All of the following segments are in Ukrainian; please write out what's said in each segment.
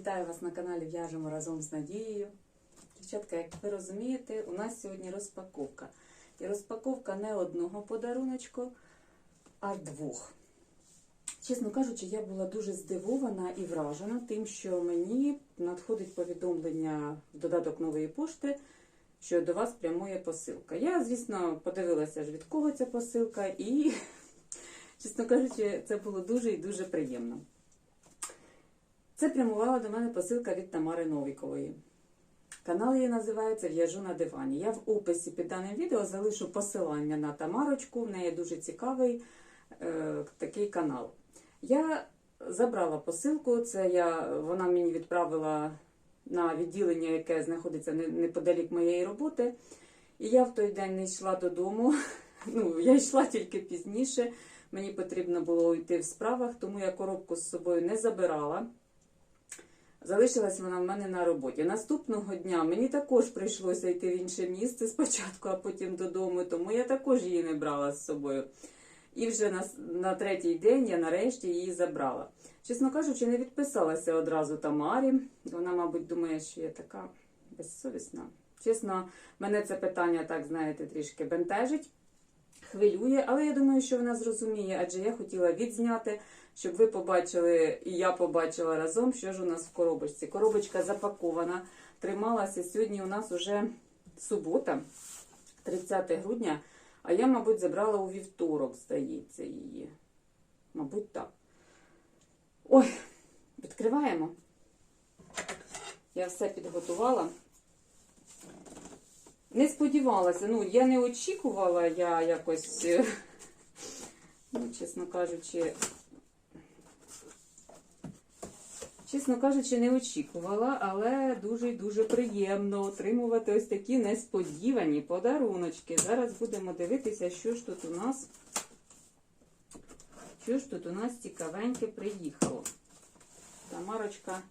Вітаю вас на каналі В'яжемо разом з Надією. Дівчатка, як ви розумієте, у нас сьогодні розпаковка. І розпаковка не одного подаруночку, а двох. Чесно кажучи, я була дуже здивована і вражена тим, що мені надходить повідомлення в додаток нової пошти, що до вас прямує посилка. Я, звісно, подивилася від кого ця посилка, і, чесно кажучи, це було дуже і дуже приємно. Це прямувала до мене посилка від Тамари Новікової. Канал її називається В'яжу на дивані. Я в описі під даним відео залишу посилання на Тамарочку. В неї дуже цікавий е, такий канал. Я забрала посилку, це я, вона мені відправила на відділення, яке знаходиться неподалік моєї роботи. І я в той день не йшла додому. Ну, я йшла тільки пізніше. Мені потрібно було йти в справах, тому я коробку з собою не забирала. Залишилась вона в мене на роботі. Наступного дня мені також прийшлося йти в інше місце спочатку, а потім додому, тому я також її не брала з собою. І вже на, на третій день я нарешті її забрала. Чесно кажучи, не відписалася одразу Тамарі. Вона, мабуть, думає, що я така безсовісна. Чесно, мене це питання, так знаєте, трішки бентежить, хвилює, але я думаю, що вона зрозуміє, адже я хотіла відзняти щоб ви побачили і я побачила разом, що ж у нас в коробочці. Коробочка запакована, трималася. Сьогодні у нас уже субота, 30 грудня, а я, мабуть, забрала у вівторок, здається, її. Мабуть, так. Ой, відкриваємо. Я все підготувала. Не сподівалася, ну, я не очікувала, я якось, ну, чесно кажучи, Чесно кажучи, не очікувала, але дуже і дуже приємно отримувати ось такі несподівані подаруночки. Зараз будемо дивитися, що ж тут у нас. Що ж тут у нас цікавеньке приїхало. Тамарочка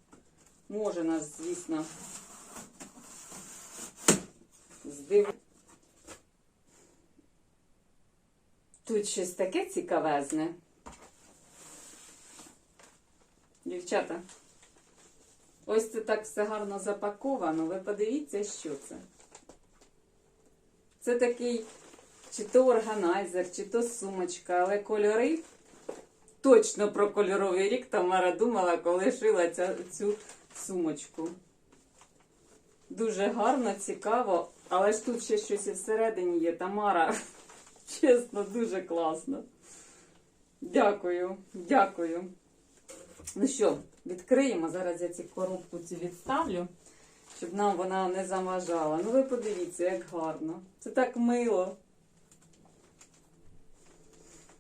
може нас, звісно, здивувати. Тут щось таке цікавезне. Дівчата, ось це так все гарно запаковано. Ви подивіться, що це. Це такий чи то органайзер, чи то сумочка, але кольори. Точно про кольоровий рік Тамара думала, коли шила ця, цю сумочку. Дуже гарно, цікаво, але ж тут ще щось і всередині є. Тамара, чесно, дуже класно. Дякую, дякую. Ну що, відкриємо. Зараз я ці коробку цю відставлю, щоб нам вона не заважала. Ну ви подивіться, як гарно. Це так мило.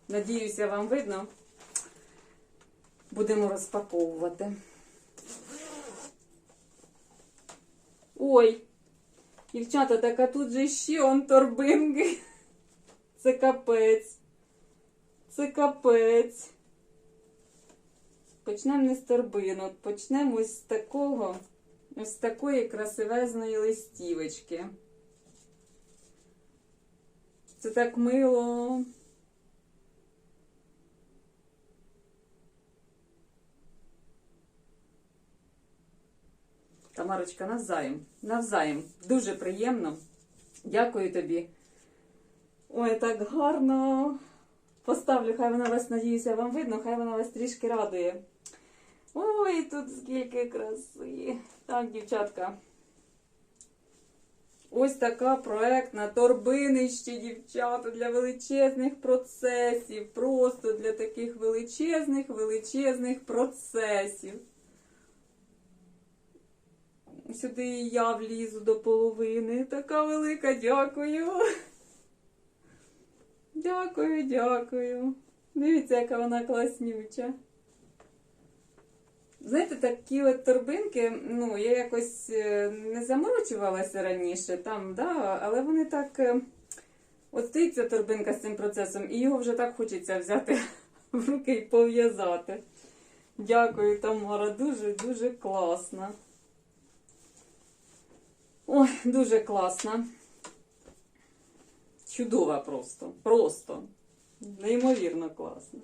Надіюся, вам видно. Будемо розпаковувати. Ой, дівчата, так а тут же ще он торбинки. Це капець. Це капець. Почнемо не з торбинок, почнемо ось з такого, ось з такої красивезної листівочки. Це так мило. Тамарочка, навзаєм, навзаєм. Дуже приємно. Дякую тобі. Ой, так гарно. Поставлю, хай вона вас, надіюся, вам видно, хай вона вас трішки радує. Ой, тут скільки краси. Так, дівчатка. Ось така проектна торбинище, дівчата, для величезних процесів. Просто для таких величезних, величезних процесів. Сюди і я влізу до половини. Така велика, дякую. Дякую, дякую. Дивіться, яка вона класнюча. Знаєте, такі от торбинки, ну, я якось е, не заморочувалася раніше, там, да, але вони так. е, От стоїть ця торбинка з цим процесом, і його вже так хочеться взяти в руки і пов'язати. Дякую, Тамара, дуже-дуже класно. Ой, дуже класно. Чудова просто. Просто. Неймовірно класно.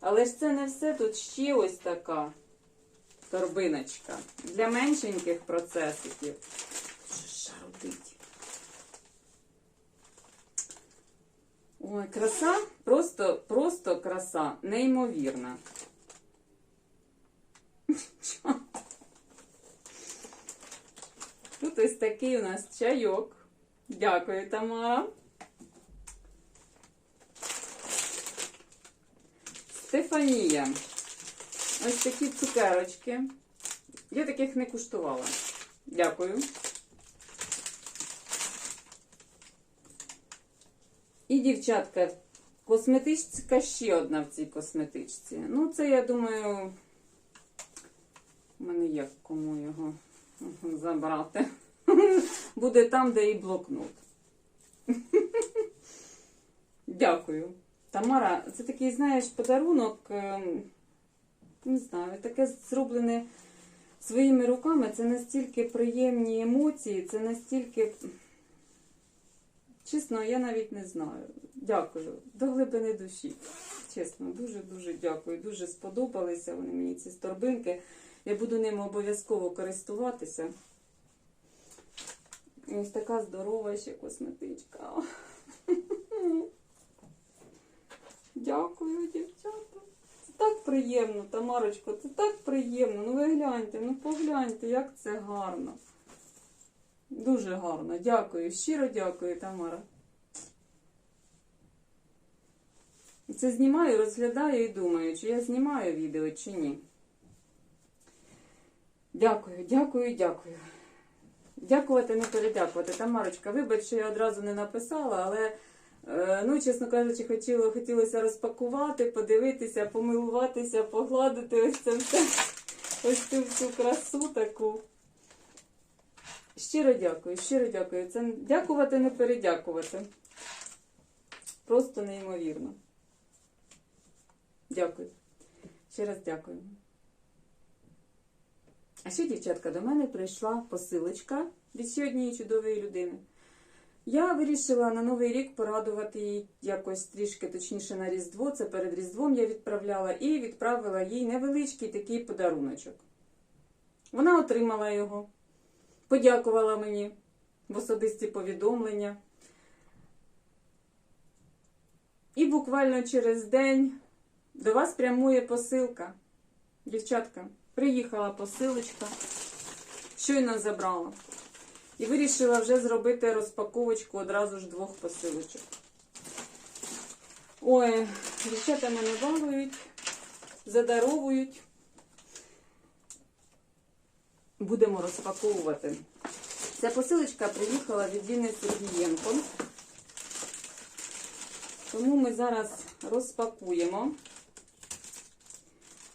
Але ж це не все. Тут ще ось така торбиночка. Для меншеньких процесиків. Що шарудить. Ой, краса, просто, просто краса, неймовірна. Тут ось такий у нас чайок. Дякую, Тамара. Стефанія. Ось такі цукерочки. Я таких не куштувала. Дякую. І дівчатка, косметичка ще одна в цій косметичці. Ну, це, я думаю, у мене є кому його забрати. Буде там, де і блокнот. Дякую. Тамара, це такий, знаєш, подарунок. Не знаю, таке зроблене своїми руками. Це настільки приємні емоції, це настільки. Чесно, я навіть не знаю. Дякую. До глибини душі. Чесно, дуже-дуже дякую. Дуже сподобалися вони мені ці торбинки. Я буду ними обов'язково користуватися. Ось така здорова ще косметичка. Дякую, дівчата. Так приємно, Тамарочко, це так приємно. Ну ви гляньте, ну погляньте, як це гарно. Дуже гарно. Дякую. Щиро дякую, Тамара. Це знімаю, розглядаю і думаю, чи я знімаю відео, чи ні. Дякую, дякую, дякую. Дякувати, не передякувати. Тамарочка, вибач, що я одразу не написала, але, ну, чесно кажучи, хотіло, хотілося розпакувати, подивитися, помилуватися, погладити ось це все, ось цю всю красу таку. Щиро дякую, щиро дякую. Це дякувати, не передякувати. Просто неймовірно. Дякую. Ще раз дякую. А ще, дівчатка, до мене прийшла посилочка від однієї чудової людини. Я вирішила на Новий рік порадувати її якось трішки, точніше на Різдво. Це перед Різдвом я відправляла і відправила їй невеличкий такий подаруночок. Вона отримала його, подякувала мені в особисті повідомлення. І буквально через день до вас прямує посилка. Дівчатка, приїхала посилочка, щойно забрала. І вирішила вже зробити розпаковочку одразу ж двох посилочок. Ой, дівчата мене балують, задаровують. Будемо розпаковувати. Ця посилочка приїхала від Ліни Сергієнко. Тому ми зараз розпакуємо.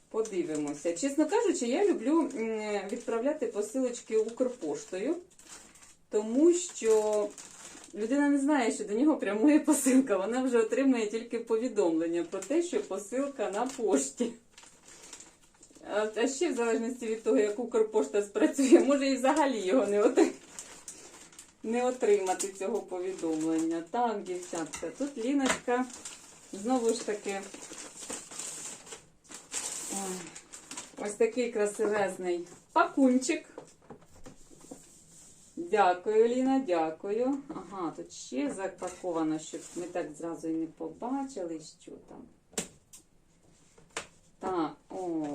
Подивимося. Чесно кажучи, я люблю відправляти посилочки Укрпоштою, тому що людина не знає, що до нього прямує посилка. Вона вже отримує тільки повідомлення про те, що посилка на пошті. А ще в залежності від того, як Укрпошта спрацює, може і взагалі його не отримати. Не отримати цього повідомлення. Так, дівчатка, тут Ліночка знову ж таки ось такий красивезний пакунчик. Дякую, Ліна, дякую. Ага, тут ще запаковано, щоб ми так зразу і не побачили, що там. Так, о,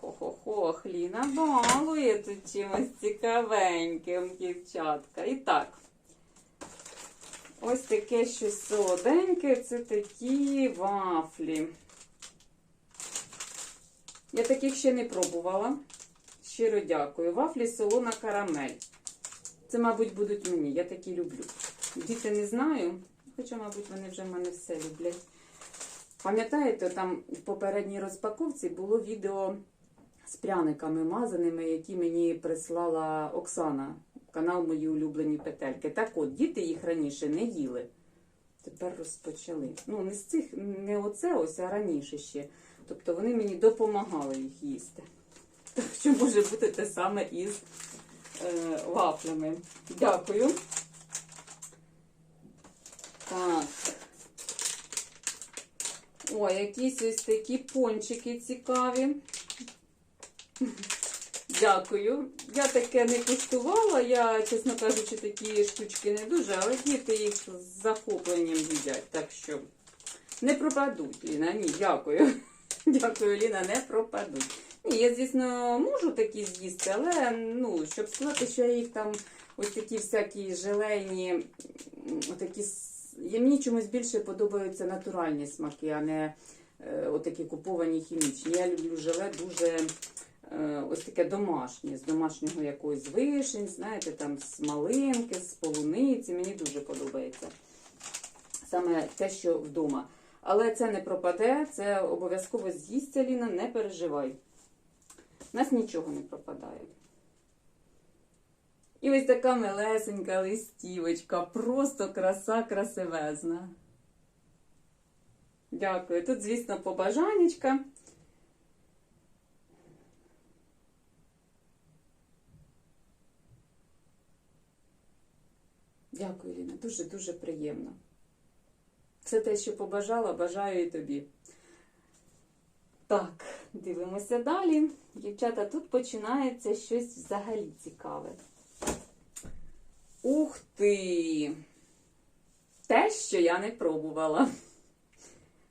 хо-хо-хо, Ліна балує тут чимось цікавеньким, дівчатка. І так, ось таке щось солоденьке, це такі вафлі. Я таких ще не пробувала. Щиро дякую. Вафлі солона карамель. Це, мабуть, будуть мені. Я такі люблю. Діти не знаю. Хоча, мабуть, вони вже в мене все люблять. Пам'ятаєте, там в попередній розпаковці було відео з пряниками мазаними, які мені прислала Оксана. Канал Мої улюблені петельки. Так от, діти їх раніше не їли. Тепер розпочали. Ну, не з цих, не оце ось, а раніше ще. Тобто вони мені допомагали їх їсти. Так що може бути те саме із вафлями. Дякую. Так. О, якісь ось такі пончики цікаві. Дякую. Я таке не куштувала. Я, чесно кажучи, такі штучки не дуже, але діти їх з захопленням їдять. Так що не пропадуть, Ліна. Ні, дякую. Дякую, Ліна, не пропадуть. Ні, я, звісно, можу такі з'їсти, але ну, щоб сказати, що я їх там ось такі всякі желейні, м, отакі, мені чомусь більше подобаються натуральні смаки, а не е, отакі куповані хімічні. Я люблю желе дуже е, ось таке домашнє, з домашнього якоїсь вишень, знаєте, там з малинки, з полуниці. Мені дуже подобається. Саме те, що вдома. Але це не пропаде, це обов'язково з'їсться, Ліна, не переживай. У нас нічого не пропадає. І ось така милесенька листівочка, просто краса красивезна. Дякую. Тут, звісно, побажанечка. Дякую, Ліна. Дуже-дуже приємно. Все те, що побажала, бажаю і тобі. Так, дивимося далі. Дівчата, тут починається щось взагалі цікаве. Ух ти! Те, що я не пробувала.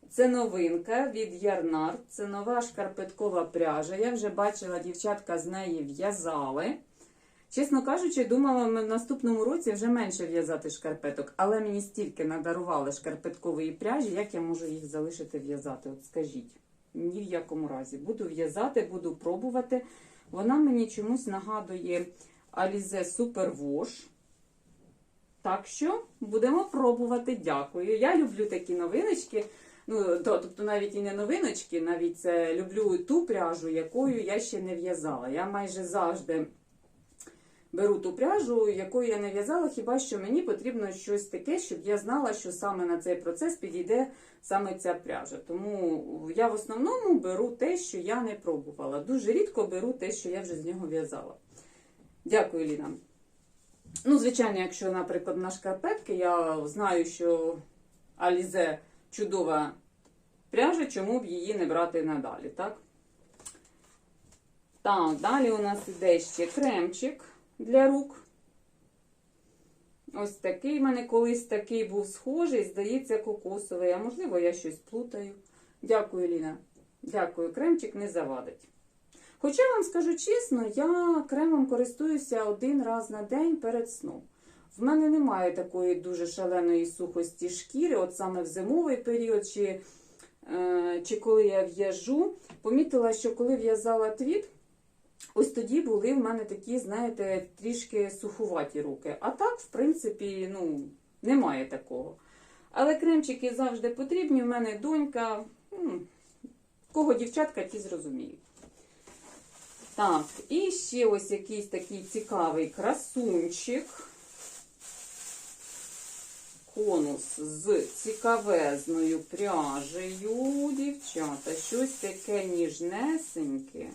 Це новинка від Ярнард. Це нова шкарпеткова пряжа. Я вже бачила, дівчатка з неї в'язали. Чесно кажучи, думала ми в наступному році вже менше в'язати шкарпеток, але мені стільки надарували шкарпеткової пряжі, як я можу їх залишити в'язати? От скажіть. Ні в якому разі. Буду в'язати, буду пробувати. Вона мені чомусь нагадує Alize Super Wash. Так що будемо пробувати. Дякую. Я люблю такі новиночки. Ну, то- тобто навіть і не новиночки, навіть це люблю ту пряжу, якою я ще не в'язала. Я майже завжди беру ту пряжу, якою я не в'язала, хіба що мені потрібно щось таке, щоб я знала, що саме на цей процес підійде саме ця пряжа. Тому я в основному беру те, що я не пробувала. Дуже рідко беру те, що я вже з нього в'язала. Дякую, Ліна. Ну, звичайно, якщо, наприклад, на шкарпетки, я знаю, що Алізе чудова пряжа, чому б її не брати надалі, так? Так, далі у нас іде ще кремчик для рук. Ось такий в мене колись такий був схожий, здається, кокосовий, а можливо, я щось плутаю. Дякую, Ліна. Дякую, кремчик не завадить. Хоча вам скажу чесно, я кремом користуюся один раз на день перед сном. В мене немає такої дуже шаленої сухості шкіри, от саме в зимовий період, чи, е, чи коли я в'яжу. Помітила, що коли в'язала твіт, ось тоді були в мене такі, знаєте, трішки сухуваті руки. А так, в принципі, ну, немає такого. Але кремчики завжди потрібні. В мене донька, кого дівчатка, ті зрозуміють. Так, і ще ось якийсь такий цікавий красунчик. Конус з цікавезною пряжею, дівчата. Щось таке ніжнесеньке,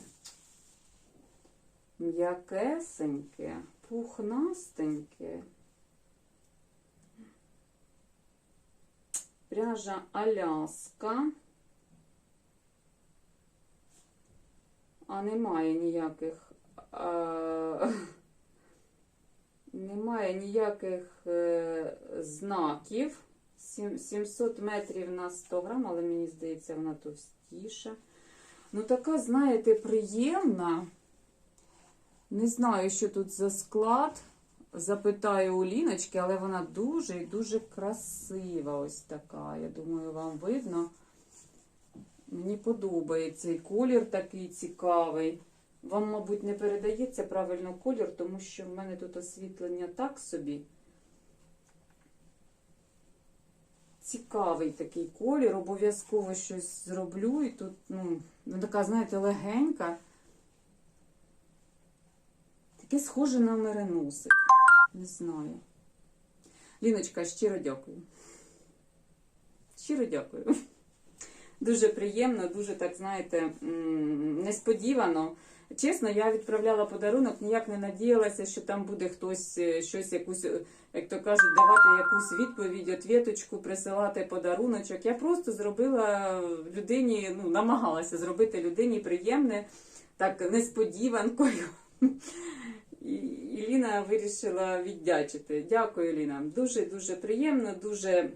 м'якесеньке, пухнастеньке. Пряжа Аляска. А немає ніяких. А... Немає ніяких е, знаків. 700 метрів на 100 грам, але мені здається, вона товстіша. Ну, така, знаєте, приємна. Не знаю, що тут за склад. Запитаю у Ліночки, але вона дуже і дуже красива. Ось така. Я думаю, вам видно. Мені подобається. І колір такий цікавий. Вам, мабуть, не передається правильно колір, тому що в мене тут освітлення так собі. Цікавий такий колір, обов'язково щось зроблю. І тут, ну, така, знаєте, легенька. Таке схоже на мереносик. Не знаю. Ліночка, щиро дякую. Щиро дякую. Дуже приємно, дуже так, знаєте, несподівано. чесно, я відправляла подарунок, ніяк не надіялася, що там буде хтось е, щось, якусь, е, як то кажуть, давати якусь відповідь, отвіточку, присилати подаруночок. Я просто зробила людині, ну, намагалася зробити людині приємне, так несподіванкою. І і вирішила віддячити. Дякую, Ліна. Дуже дуже приємно, дуже,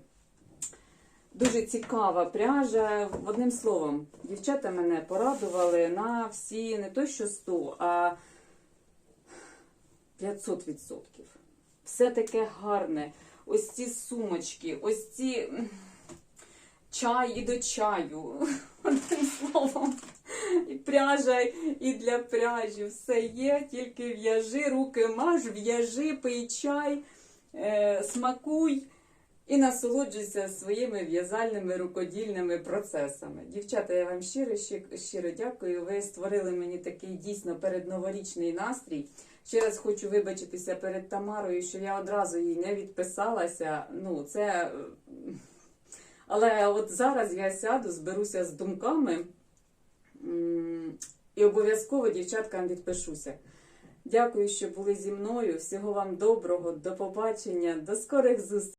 дуже цікава пряжа. Одним словом, дівчата мене порадували на всі не то що 100, а 500%. Все таке гарне. Ось ці сумочки, ось ці чай і до чаю. Одним словом. І пряжа, і для пряжі все є, тільки в'яжи, руки маж, в'яжи, пий чай, е, смакуй і насолоджуйся своїми в'язальними рукодільними процесами. Дівчата, я вам щиро, щи- щиро дякую. Ви створили мені такий дійсно передноворічний настрій. Ще раз хочу вибачитися перед Тамарою, що я одразу їй не відписалася. Ну, це. Але от зараз я сяду, зберуся з думками. І обов'язково дівчаткам відпишуся. Дякую, що були зі мною. Всього вам доброго, до побачення, до скорих зустрічей.